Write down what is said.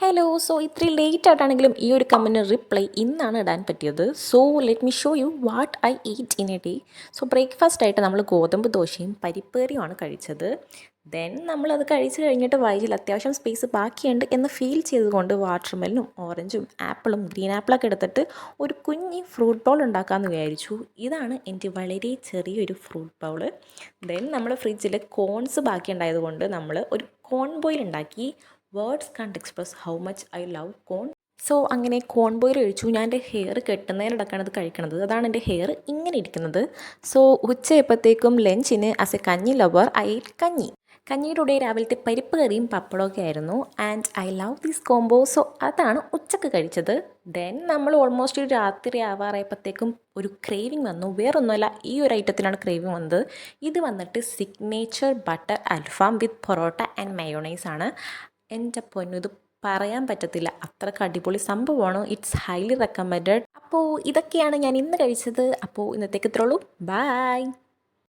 Hello so ഇത്രയും late ആയിട്ടാണെങ്കിലും ഈ ഒരു കമന്റിന് റിപ്ലൈ ഇന്നാണ് ഇടാൻ പറ്റിയത്. So let me show you what I eat in a day so breakfast ആയിട്ട് നമ്മൾ ഗോതമ്പ് ദോശയും പരിപ്പേറിയുമാണ് കഴിച്ചത്. ദെൻ നമ്മളത് കഴിച്ച് കഴിഞ്ഞിട്ട് വയറ്റിൽ അത്യാവശ്യം സ്പേസ് ബാക്കിയുണ്ട് എന്ന് ഫീൽ ചെയ്തുകൊണ്ട് വാട്ടർമെല്ലും ഓറഞ്ചും ആപ്പിളും ഗ്രീൻ ആപ്പിളൊക്കെ എടുത്തിട്ട് ഒരു കുഞ്ഞി ഫ്രൂട്ട് ബൗൾ ഉണ്ടാക്കാമെന്ന് വിചാരിച്ചു. ഇതാണ് എന്റെ വളരെ ചെറിയൊരു ഫ്രൂട്ട് ബൗൾ ദെൻ നമ്മൾ ഫ്രിഡ്ജിൽ കോൺസ് ബാക്കി ഉണ്ടായതുകൊണ്ട് നമ്മൾ ഒരു കോൺ ബോയിൽ ഉണ്ടാക്കി. Words can't express how much I love corn so അങ്ങനെ കോൺ ബോയിൽ ഒഴിച്ചു ഞാൻ എന്റെ ഹെയർ കെട്ടുന്നതിനിടക്കാണ് ഇത് കഴിക്കണത്. അതാണ് എന്റെ ഹെയർ ഇങ്ങനെ ഇരിക്കുന്നത്. സോ ഉച്ചയപ്പോഴത്തേക്കും ലഞ്ചിന് as a kanji lover I kanji. കഞ്ഞിയുടെ കൂടെ രാവിലത്തെ പരിപ്പ് കറിയും പപ്പടമൊക്കെ ആയിരുന്നു. And I love these combo so അതാണ് ഉച്ചയ്ക്ക് കഴിച്ചത്. ദെൻ നമ്മൾ ഓൾമോസ്റ്റ് ഒരു രാത്രി ആവാറായപ്പോഴത്തേക്കും ഒരു ക്രേവിങ് വന്നു. വേറൊന്നുമല്ല ഈ ഒരു ഐറ്റത്തിനാണ് ക്രേവിങ് വന്നത്. ഇത് വന്നിട്ട് signature butter alfaham with parotta and mayonnaise ആണ്. എന്റെ പൊന്നു ഇത് പറയാൻ പറ്റത്തില്ല. അത്ര അടിപൊളി സംഭവമാണ്. ഇറ്റ്സ് ഹൈലി റെക്കമെൻഡ് അപ്പോൾ ഇതൊക്കെയാണ് ഞാൻ ഇന്ന് കഴിച്ചത്. അപ്പോൾ ഇന്നത്തേക്ക് ഇത്രയുള്ളൂ ബൈ